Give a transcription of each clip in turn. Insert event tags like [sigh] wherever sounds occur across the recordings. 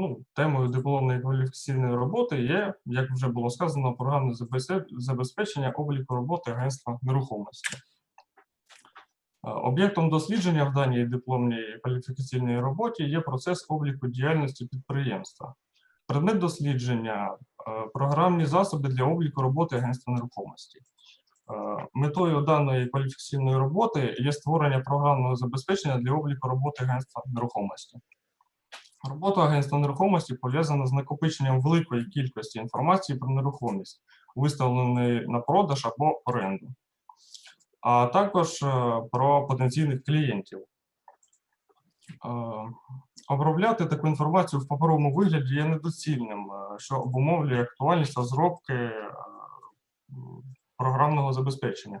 ну, темою дипломної кваліфікаційної роботи є, як вже було сказано, програмне забезпечення обліку роботи агентства нерухомості. Е, Об'єктом дослідження в даній дипломній кваліфікаційній роботі є процес обліку діяльності підприємства. Предмет дослідження е, програмні засоби для обліку роботи агентства нерухомості. Е, Метою даної кваліфікаційної роботи є створення програмного забезпечення для обліку роботи агентства нерухомості. Робота агентства нерухомості пов'язана з накопиченням великої кількості інформації про нерухомість, виставленої на продаж або оренду, а також е, про потенційних клієнтів. Е, Обробляти таку інформацію в паперовому вигляді є недоцільним, е, що обумовлює актуальність розробки програмного забезпечення.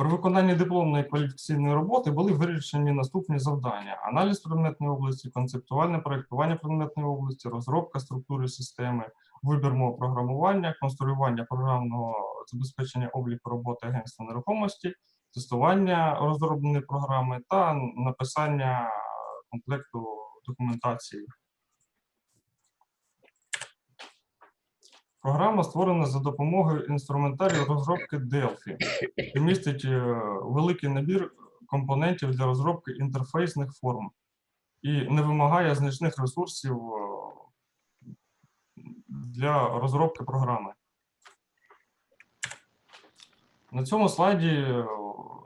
При виконанні дипломної кваліфікаційної роботи були вирішені наступні завдання: аналіз предметної області, концептуальне проєктування предметної області, розробка структури системи, вибір мов програмування, конструювання програмного забезпечення обліку роботи агентства нерухомості, тестування розробленої програми та написання комплекту документації. Програма створена за допомогою інструментарію розробки Delphi і містить е, великий набір компонентів для розробки інтерфейсних форм і не вимагає значних ресурсів е, для розробки програми. На цьому слайді е,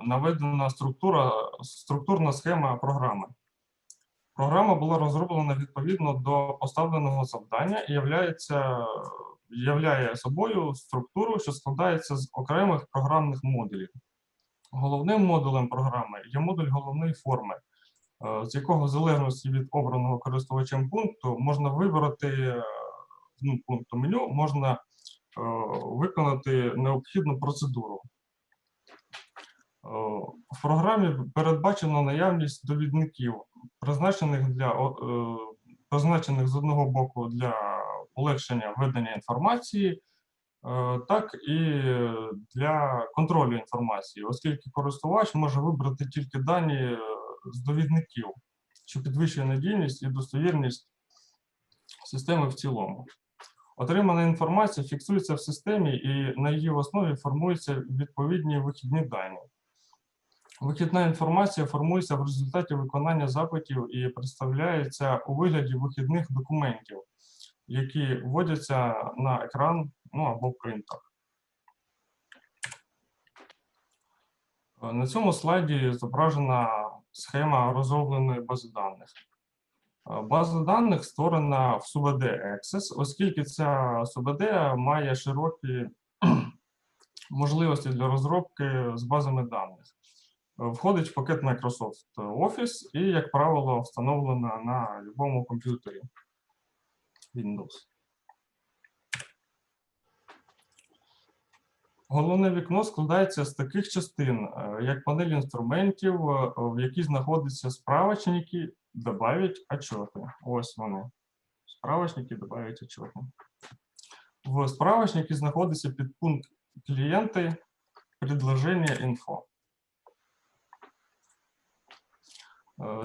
наведена структура, структурна схема програми. Програма була розроблена відповідно до поставленого завдання і являється, являє собою структуру, що складається з окремих програмних модулів. Головним модулем програми є модуль головної форми, е, з якого в залежності від обраного користувачем пункту можна вибрати е, ну, пункту меню, можна е, виконати необхідну процедуру. В програмі передбачено наявність довідників, призначених для призначених з одного боку для полегшення ведення інформації, е, так і для контролю інформації, оскільки користувач може вибрати тільки дані е, з довідників, що підвищує надійність і достовірність системи в цілому. Отримана інформація фіксується в системі і на її основі формуються відповідні вихідні дані. Вихідна інформація формується в результаті виконання запитів і представляється у вигляді вихідних документів, які вводяться на екран ну, або принтер. На цьому слайді зображена схема розробленої бази даних. База даних створена в СУБД Access, оскільки ця СУБД має широкі [clears throat] можливості для розробки з базами даних. Входить в пакет Microsoft Office і, як правило, встановлена на будь-якому комп'ютері Windows. Головне вікно складається з таких частин, е, як панель інструментів, е, в якій знаходяться справочники, добавить отчети. Ось вони. Справочники добавить отчети. В справочнику знаходиться підпункт клієнти, предложення інфо. Е,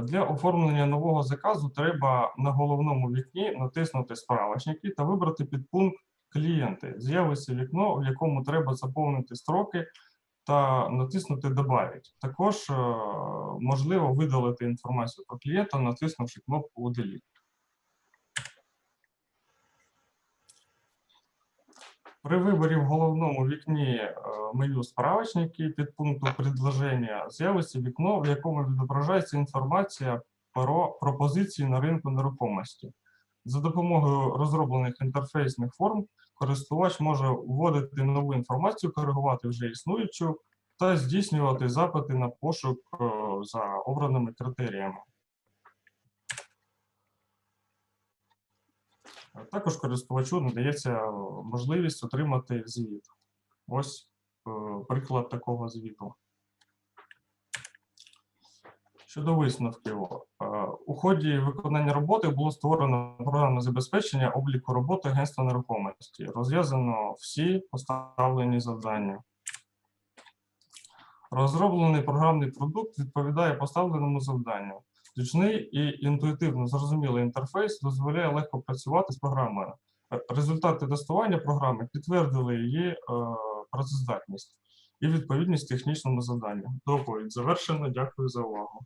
Для оформлення нового заказу треба на головному вікні натиснути справочники та вибрати підпункт клієнти. З'явиться вікно, в якому треба заповнити строки та натиснути Добавить. Також е, можливо видалити інформацію про клієнта, натиснувши кнопку Delete. При виборі в головному вікні е, меню справочники підпункту предложення з'явиться вікно, в якому відображається інформація про пропозиції на ринку нерухомості. За допомогою розроблених інтерфейсних форм користувач може вводити нову інформацію, коригувати вже існуючу та здійснювати запити на пошук е, за обраними критеріями. Також користувачу надається е, можливість отримати звіт. Ось е, приклад такого звіту. Щодо висновків, е, у ході виконання роботи було створено програмне забезпечення обліку роботи агентства нерухомості. Розв'язано всі поставлені завдання. Розроблений програмний продукт відповідає поставленому завданню. Зручний і інтуїтивно зрозумілий інтерфейс дозволяє легко працювати з програмою. Результати тестування програми підтвердили її е, працездатність і відповідність технічному завданню. Доповідь завершено. Дякую за увагу.